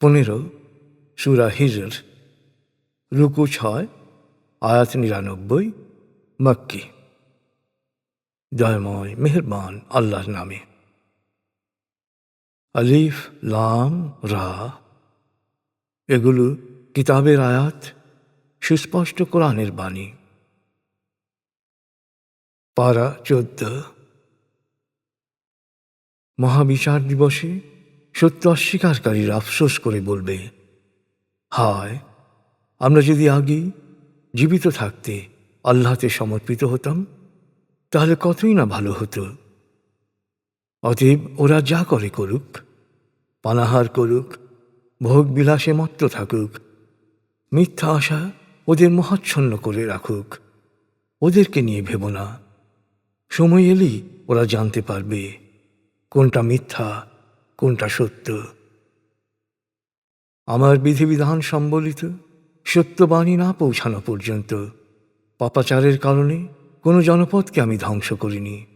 পনেরো, সুরা হিজর, রুকু ছয়, আয়াত নিরানব্বই, মক্কি। জয়ময় মেহরবান আল্লাহর নামে। আলিফ, লাম, রা। এগুলো কিতাবের আয়াত, সুস্পষ্ট কোরআনের বাণী। পারা চোদ্দ। মহাবিচার দিবসে সত্য অস্বীকারীরা আফসোস করে বলবে, হায়, আমরা যদি আগে জীবিত থাকতে আল্লাহতে সমর্পিত হতাম, তাহলে কতই না ভালো হতো। অতএব ওরা যা করে করুক, পানাহার করুক, ভোগ বিলাসে মত্ত থাকুক, মিথ্যা আশা ওদের মহাচ্ছন্ন করে রাখুক, ওদেরকে নিয়ে ভেব না। সময় এলেই ওরা জানতে পারবে কোনটা মিথ্যা কোনটা সত্য? আমার বিধিবিধান সম্বলিত সত্যবাণী না পৌঁছানো পর্যন্ত পাপাচারের কারণে কোনো জনপদকে আমি ধ্বংস করিনি।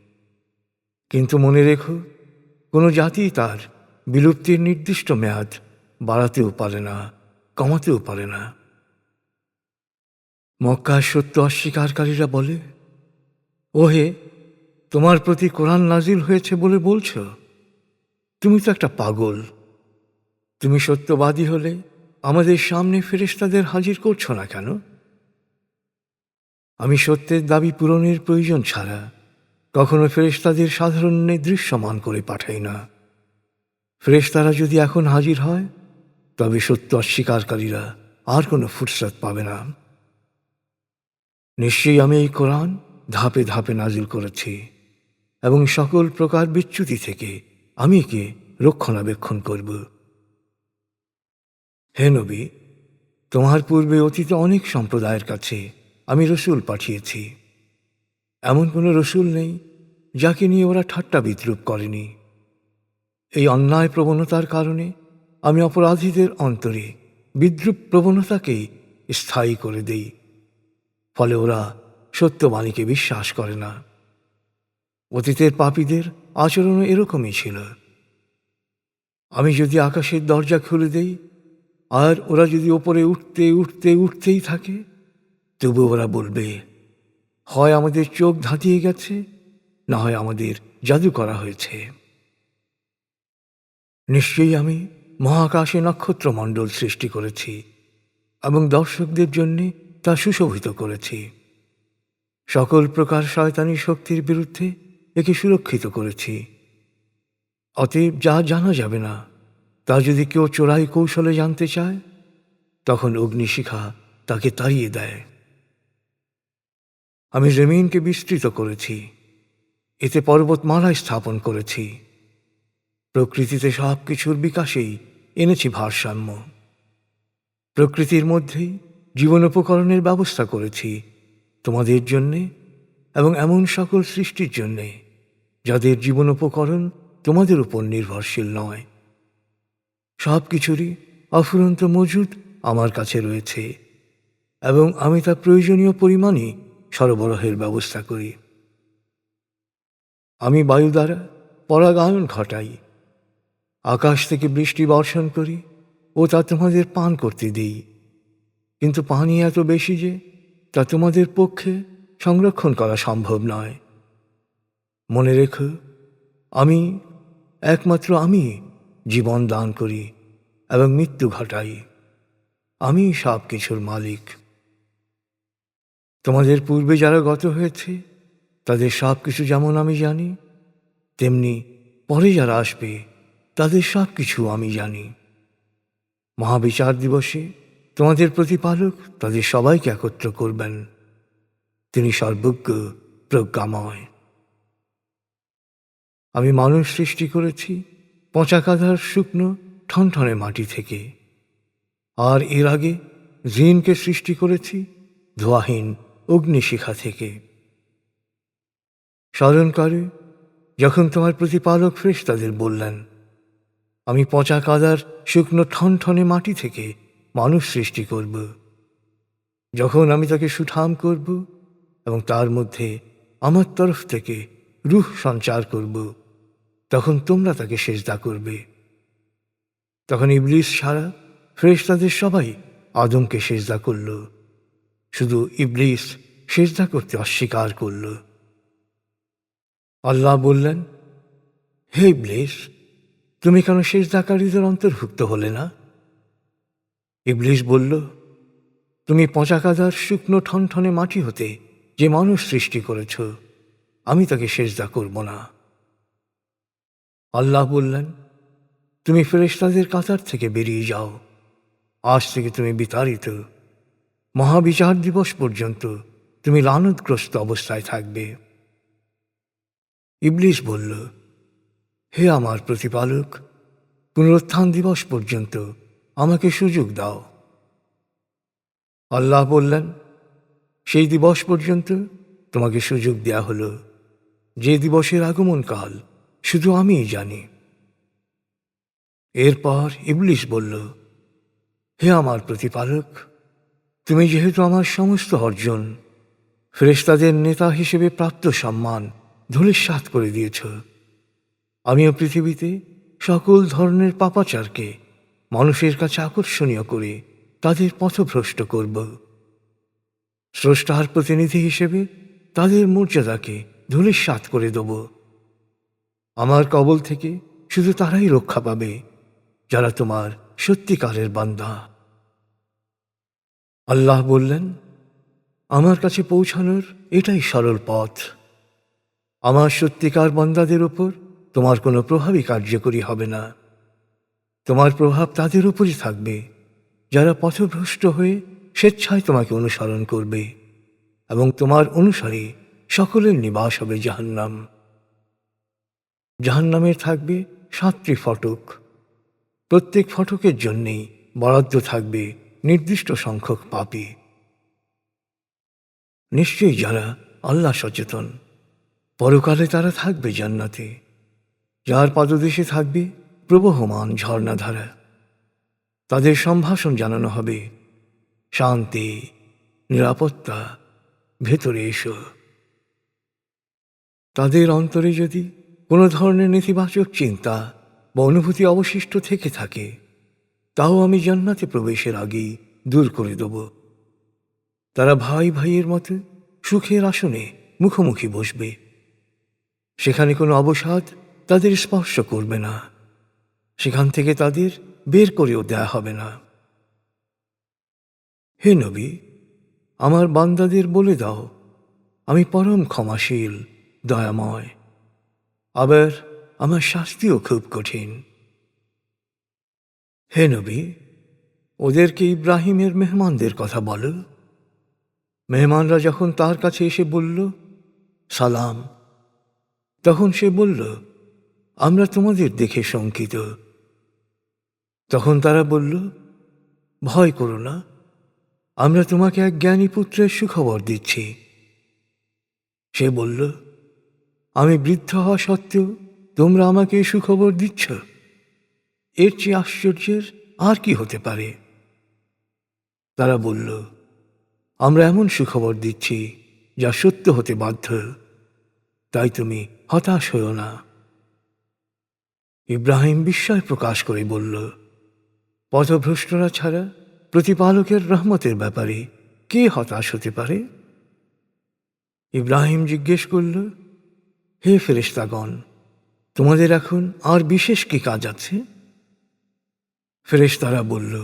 কিন্তু মনে রেখো, কোনো জাতি তার বিলুপ্তির নির্দিষ্ট মেয়াদ বাড়াতেও পারে না, কমাতেও পারে না। মক্কার সত্য অস্বীকারীরা বলে, ওহে, তোমার প্রতি কোরআন নাজিল হয়েছে বলে বলছো? তুমি তো একটা পাগল। তুমি সত্যবাদী হলে আমাদের সামনে ফেরেশতাদের হাজির করছ না কেন? আমি সত্যের দাবি পূরণের প্রয়োজন ছাড়া কখনো ফেরেশতাদের সাধারণে দৃশ্যমান করে পাঠাই না। ফেরেশতারা যদি এখন হাজির হয়, তবে সত্য অস্বীকারীরা আর কোনো ফুরসত পাবে না। নিশ্চয়ই আমি এই কোরআন ধাপে ধাপে নাজিল করেছি এবং সকল প্রকার বিচ্যুতি থেকে আমি একে রক্ষণাবেক্ষণ করব। হে নবী, তোমার পূর্বে অতীতে অনেক সম্প্রদায়ের কাছে আমি রসুল পাঠিয়েছি। এমন কোনো রসুল নেই যাকে নিয়ে ওরা ঠাট্টা বিদ্রুপ করেনি। এই অন্যায় প্রবণতার কারণে আমি অপরাধীদের অন্তরে বিদ্রুপ প্রবণতাকেই স্থায়ী করে দেই, ফলে ওরা সত্যবাণীকে বিশ্বাস করে না। অতীতের পাপীদের আচরণও এরকমই ছিল। আমি যদি আকাশের দরজা খুলে দেই, আর ওরা যদি ওপরে উঠতে উঠতে, উঠতেই থাকে তবু ওরা বলবে, হয় আমাদের চোখ ধাঁধিয়ে গেছে, না হয় আমাদের জাদু করা হয়েছে। নিশ্চয়ই আমি মহাকাশে নক্ষত্রমণ্ডল সৃষ্টি করেছি এবং দর্শকদের জন্যে তা সুশোভিত করেছি। সকল প্রকার শয়তানি শক্তির বিরুদ্ধে একে সুরক্ষিত করেছি। অতএব যা জানা যাবে না, তা যদি কেউ চোরাই কৌশলে জানতে চায়, তখন অগ্নিশিখা তাকে তাড়িয়ে দেয়। আমি জমিনকে বিস্তৃত করেছি, এতে পর্বতমালায় স্থাপন করেছি। প্রকৃতিতে সব কিছুর বিকাশেই এনেছি ভারসাম্য। প্রকৃতির মধ্যেই জীবন উপকরণের ব্যবস্থা করেছি তোমাদের জন্যে এবং এমন সকল সৃষ্টির জন্যে। যাদের জীবনোপকরণ তোমাদের উপর নির্ভরশীল নয়। সব কিছুরই অফুরন্ত মজুদ আমার কাছে রয়েছে এবং আমি তা প্রয়োজনীয় পরিমাণে সরবরাহের ব্যবস্থা করি। আমি বায়ু দ্বারা পরাগায়ন ঘটাই, আকাশ থেকে বৃষ্টি বর্ষণ করি ও তা তোমাদের পান করতে দিই। কিন্তু পানি এত বেশি যে তা তোমাদের পক্ষে সংরক্ষণ করা সম্ভব নয়। মনে রেখো, আমি একমাত্র আমি জীবন দান করি এবং মৃত্যু ঘটাই। আমি সব কিছুর মালিক। তোমাদের পূর্বে যারা গত হয়েছে, তাদের সব কিছু যেমন আমি জানি, তেমনি পরে যারা আসবে, তাদের সব কিছু আমি জানি। মহাবিচার দিবসে তোমাদের প্রতিপালক তাদের সবাইকে একত্র করবেন। তিনি সর্বজ্ঞ, প্রজ্ঞাময়। আমি মানুষ সৃষ্টি করেছি পচা কাদার শুকনো ঠনঠনে মাটি থেকে। আর এর আগে জিনকে সৃষ্টি করেছি ধোয়াহীন অগ্নিশিখা থেকে। স্মরণ করে যখন তোমার প্রতিপালক ফ্রেশ তাদের বললেন, আমি পচা কাদার শুকনো ঠনঠনে মাটি থেকে মানুষ সৃষ্টি করব। যখন আমি তাকে সুঠাম করব এবং তার মধ্যে আমার তরফ থেকে রুহ সঞ্চার করব। তখন তোমরা তাকে সেজদা করবে। তখন ইবলিস ছাড়া ফেরেশতাদের সবাই আদমকে সেজদা করল। শুধু ইবলিস সেজদা করতে অস্বীকার করল। আল্লাহ বললেন, হে ইবলিস, তুমি কেন সেজদাকারীদের অন্তর্ভুক্ত হলে না? ইবলিস বলল, তুমি পচাকাদার শুকনো ঠনঠনে মাটি হতে যে মানুষ সৃষ্টি করেছ, আমি তাকে সেজদা করব না। আল্লাহ বললেন, তুমি ফেরেশতাদের কাতার থেকে বেরিয়ে যাও। আজ থেকে তুমি বিতাড়িত। মহাবিচার দিবস পর্যন্ত তুমি লানতগ্রস্ত অবস্থায় থাকবে। ইবলিশ বলল, হে আমার প্রতিপালক, পুনরুত্থান দিবস পর্যন্ত আমাকে সুযোগ দাও। আল্লাহ বললেন, সেই দিবস পর্যন্ত তোমাকে সুযোগ দেয়া হলো। যে দিবসের আগমনকাল শুধু আমিই জানি। এরপর ইবলিশ বলল, হে আমার প্রতিপালক, তুমি যেহেতু আমার সমস্ত অর্জন, ফেরেশতাদের নেতা হিসেবে প্রাপ্ত সম্মান ধূলিসাৎ করে দিয়েছ। আমিও পৃথিবীতে সকল ধরনের পাপাচারকে মানুষের কাছে আকর্ষণীয় করে তাদের পথভ্রষ্ট করব। স্রষ্টার প্রতিনিধি হিসেবে তাদের মর্যাদাকে ধূলিসাৎ করে দেব। আমার কবল থেকে শুধু তারাই রক্ষা পাবে, যারা তোমার সত্যিকারের বান্দা। আল্লাহ বললেন, আমার কাছে পৌঁছানোর এটাই সরল পথ। আমার সত্যিকার বান্দাদের ওপর তোমার কোনো প্রভাবই কার্যকরী হবে না। তোমার প্রভাব তাদের উপরই থাকবে, যারা পথভ্রষ্ট হয়ে স্বেচ্ছায় তোমাকে অনুসরণ করবে এবং তোমার অনুসারে সকলের নিবাস হবে জাহান্নাম। জাহান্নামের থাকবে সাতটি ফটক। প্রত্যেক ফটকের জন্যেই বরাদ্দ থাকবে নির্দিষ্ট সংখ্যক পাপী। নিশ্চয়ই যারা আল্লাহ সচেতন, পরকালে তারা থাকবে জান্নাতে, যার পাদদেশে থাকবে প্রবহমান ঝর্ণাধারা। তাদের সম্ভাষণ জানানো হবে, শান্তি, নিরাপত্তা, ভেতরে এসো। তাদের অন্তরে যদি কোনো ধরনের নেতিবাচক চিন্তা বা অনুভূতি অবশিষ্ট থেকে থাকে, তাও আমি জান্নাতে প্রবেশের আগেই দূর করে দেব। তারা ভাই ভাইয়ের মতো সুখের আসনে মুখোমুখি বসবে। সেখানে কোনো অবসাদ তাদের স্পর্শ করবে না। সেখান থেকে তাদের বের করেও দেয়া হবে না। হে নবী, আমার বান্দাদের বলে দাও, আমি পরম ক্ষমাশীল, দয়াময়। আবার আমার শাস্তিও খুব কঠিন। হে নবী, ওদেরকে ইব্রাহিমের মেহমানদের কথা বলো। মেহমানরা যখন তার কাছে এসে বলল, সালাম, তখন সে বলল, আমরা তোমাদের দেখে শঙ্কিত। তখন তারা বলল, ভয় করো না, আমরা তোমাকে এক জ্ঞানী পুত্রের সুখবর দিচ্ছি। সে বলল আমি বৃদ্ধ হওয়া সত্ত্বেও তোমরা আমাকে সুখবর দিচ্ছ। এর চেয়ে আশ্চর্যের আর কি হতে পারে? তারা বলল, আমরা এমন সুখবর দিচ্ছি যা সত্য হতে বাধ্য। তাই তুমি হতাশ হও না। ইব্রাহিম বিস্ময় প্রকাশ করে বলল, পথভ্রষ্টরা ছাড়া প্রতিপালকের রহমতের ব্যাপারে কে হতাশ হতে পারে? ইব্রাহিম জিজ্ঞেস করল হে ফেরেশতাগণ, তোমাদের এখন আর বিশেষ কি কাজ আছে? ফেরেশতারা বলল,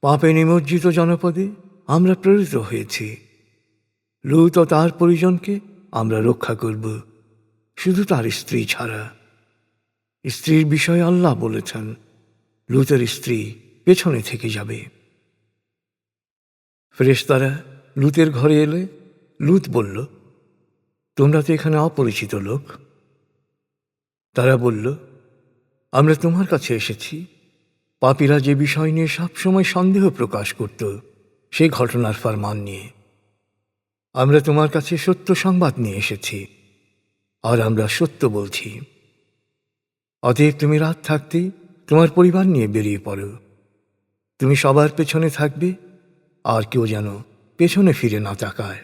পাপে নিমজ্জিত জনপদে আমরা প্রেরিত হয়েছি। লুত ও তার পরিজনকে আমরা রক্ষা করব, শুধু তার স্ত্রী ছাড়া। স্ত্রীর বিষয়ে আল্লাহ বলেছেন, লুতের স্ত্রী পেছনে থেকে যাবে। ফেরেশতারা লুতের ঘরে এলে লুত বলল তোমরা তো এখানে অপরিচিত লোক। তারা বলল, আমরা তোমার কাছে এসেছি। পাপীরা যে বিষয় নিয়ে সবসময় সন্দেহ প্রকাশ করত সেই ঘটনার ফরমান নিয়ে। আমরা তোমার কাছে সত্য সংবাদ নিয়ে এসেছি, আর আমরা সত্য বলছি। অতএব তুমি রাত থাকতেই তোমার পরিবার নিয়ে বেরিয়ে পড়ো। তুমি সবার পেছনে থাকবে, আর কেউ যেন পেছনে ফিরে না তাকায়।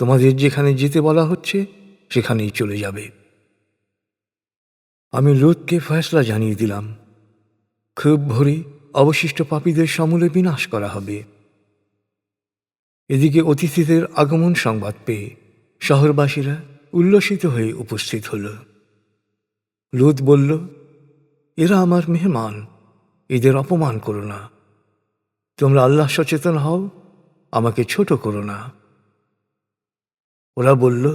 তোমাদের যেখানে যেতে বলা হচ্ছে, সেখানেই চলে যাবে। আমি লুতকে ফয়সলা জানিয়ে দিলাম। খুব ভরে অবশিষ্ট পাপীদের সমূলে বিনাশ করা হবে। এদিকে অতিথিদের আগমন সংবাদ পেয়ে শহরবাসীরা উল্লসিত হয়ে উপস্থিত হল। লুত বলল, এরা আমার মেহমান, এদের অপমান করো না। তোমরা আল্লাহ সচেতন হও, আমাকে ছোট করো না। ওরা বলল,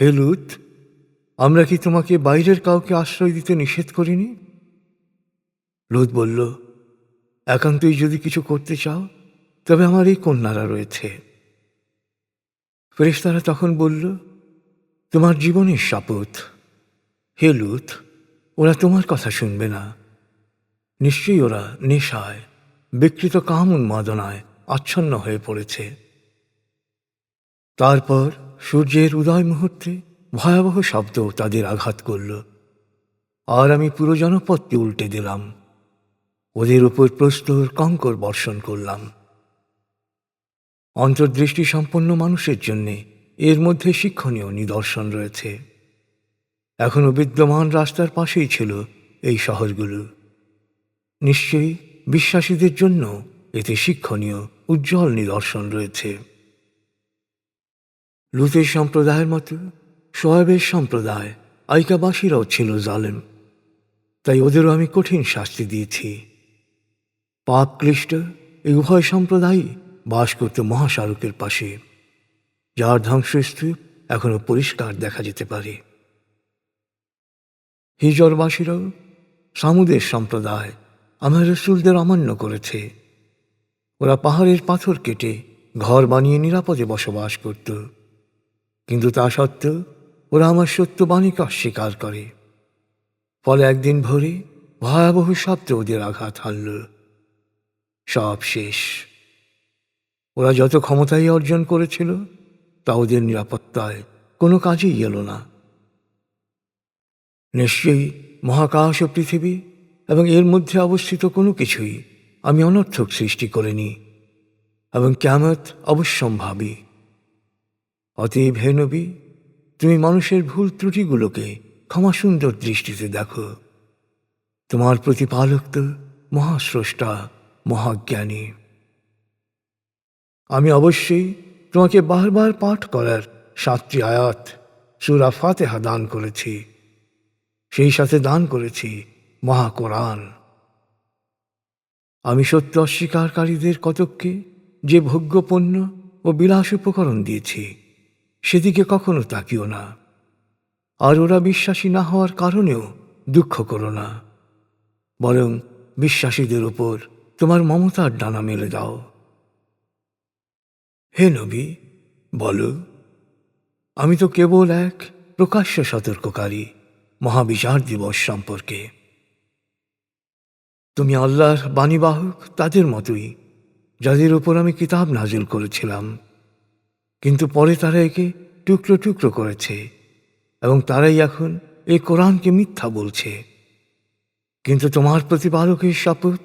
হে লুত, আমরা কি তোমাকে বাইরের কাউকে আশ্রয় দিতে নিষেধ করিনি? লুত বলল, একান্তই যদি কিছু করতে চাও, তবে আমার এই কন্যারা রয়েছে। ফেরেশতারা তখন বলল, তোমার জীবনের শপথ। হে লুত, ওরা তোমার কথা শুনবে না। নিশ্চয়ই ওরা নেশায়, বিকৃত কাম উন্মাদনায় আচ্ছন্ন হয়ে পড়েছে। তারপর সূর্যের উদয় মুহূর্তে ভয়াবহ শব্দ তাদের আঘাত করল। আর আমি পুরো জনপদকে উল্টে দিলাম। ওদের উপর প্রস্তর কঙ্কর বর্ষণ করলাম। অন্তর্দৃষ্টি সম্পন্ন মানুষের জন্যে এর মধ্যে শিক্ষণীয় নিদর্শন রয়েছে। এখনও বিদ্যমান রাস্তার পাশেই ছিল এই শহরগুলো। নিশ্চয়ই বিশ্বাসীদের জন্য এতে শিক্ষণীয়, উজ্জ্বল নিদর্শন রয়েছে। লুতের সম্প্রদায়ের মতো সোয়াবের সম্প্রদায়, আইকাবাসীরাও ছিল জালেম। তাই ওদেরও আমি কঠিন শাস্তি দিয়েছি। পাপ ক্লিষ্ট এই উভয় সম্প্রদায়ই বাস করত মহাসারকের পাশে, যার ধ্বংসস্তূপ এখনও পরিষ্কার দেখা যেতে পারে। হিজরবাসীরাও সামুদের সম্প্রদায় আমার রসুলদের অমান্য করেছে। ওরা পাহাড়ের পাথর কেটে ঘর বানিয়ে নিরাপদে বসবাস করত। কিন্তু তা সত্ত্বেও ওরা আমার সত্যবাণীকে অস্বীকার করে। ফলে একদিন ভোরে ভয়াবহ শব্দ ওদের আঘাত হানল। সব শেষ। ওরা যত ক্ষমতাই অর্জন করেছিল, তা ওদের নিরাপত্তায় কোনো কাজেই এলো না। নিশ্চয়ই মহাকাশ ও পৃথিবী এবং এর মধ্যে অবস্থিত কোনো কিছুই আমি অনর্থক সৃষ্টি করিনি এবং ক্যামত অবশ্যম্ভাবী। অতএব হে নবী, তুমি মানুষের ভুল ত্রুটিগুলোকে ক্ষমা সুন্দর দৃষ্টিতে দেখো। তোমার প্রতিপালক তো মহাস্রষ্টা, মহাজ্ঞানী। আমি অবশ্যই তোমাকে বারবার পাঠ করার সাতটি আয়াত সুরা ফাতেহা দান করেছি। সেই সাথে দান করেছি মহা কোরআন। আমি সত্য অস্বীকারীদের কতককে যে ভোগ্যপণ্য ও বিলাস উপকরণ দিয়েছি সেদিকে কখনো তাকিও না। আর ওরা বিশ্বাসী না হওয়ার কারণেও দুঃখ করো না। বরং বিশ্বাসীদের ওপর তোমার মমতার ডানা মেলে দাও। হে নবী, বলো, আমি তো কেবল এক প্রকাশ্য সতর্ককারী মহাবিচার দিবস সম্পর্কে। তুমি আল্লাহর বাণীবাহক তাদের মতোই, যাদের ওপর আমি কিতাব নাজিল করেছিলাম। কিন্তু পরে তারা একে টুকরো টুকরো করেছে এবং তারাই এখন এই কোরআনকে মিথ্যা বলছে। কিন্তু তোমার প্রতিপালকের শপথ,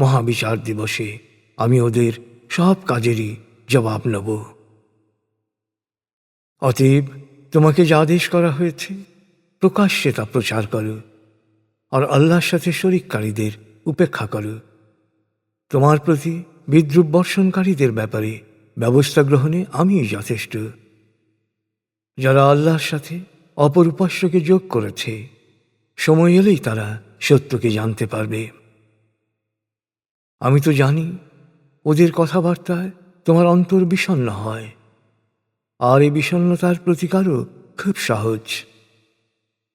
মহাবিচার দিবসে আমি ওদের সব কাজেরই জবাব নেব। অতএব তোমাকে যা আদেশ করা হয়েছে, প্রকাশ্যে তা প্রচার করো আর আল্লাহর সাথে শরিককারীদের উপেক্ষা করো। তোমার প্রতি বিদ্রুপ বর্ষণকারীদের ব্যাপারে ব্যবস্থা গ্রহণে আমিই যথেষ্ট। যারা আল্লাহর সাথে অপর উপাস্যকে যোগ করেছে, সময় এলেই তারা সত্যকে জানতে পারবে। আমি তো জানি, ওদের কথাবার্তায় তোমার অন্তর বিষণ্ণ হয়, আর এই বিষণ্নতার প্রতিকারও খুব সহজ।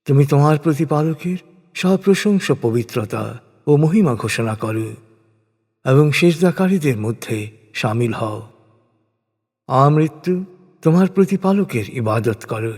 তুমি তোমার প্রতিপালকের সপ্রশংস, পবিত্রতা ও মহিমা ঘোষণা করো এবং শেষদাকারীদের মধ্যে সামিল হও। আমৃত্যু তোমার প্রতিপালকের ইবাদত করো।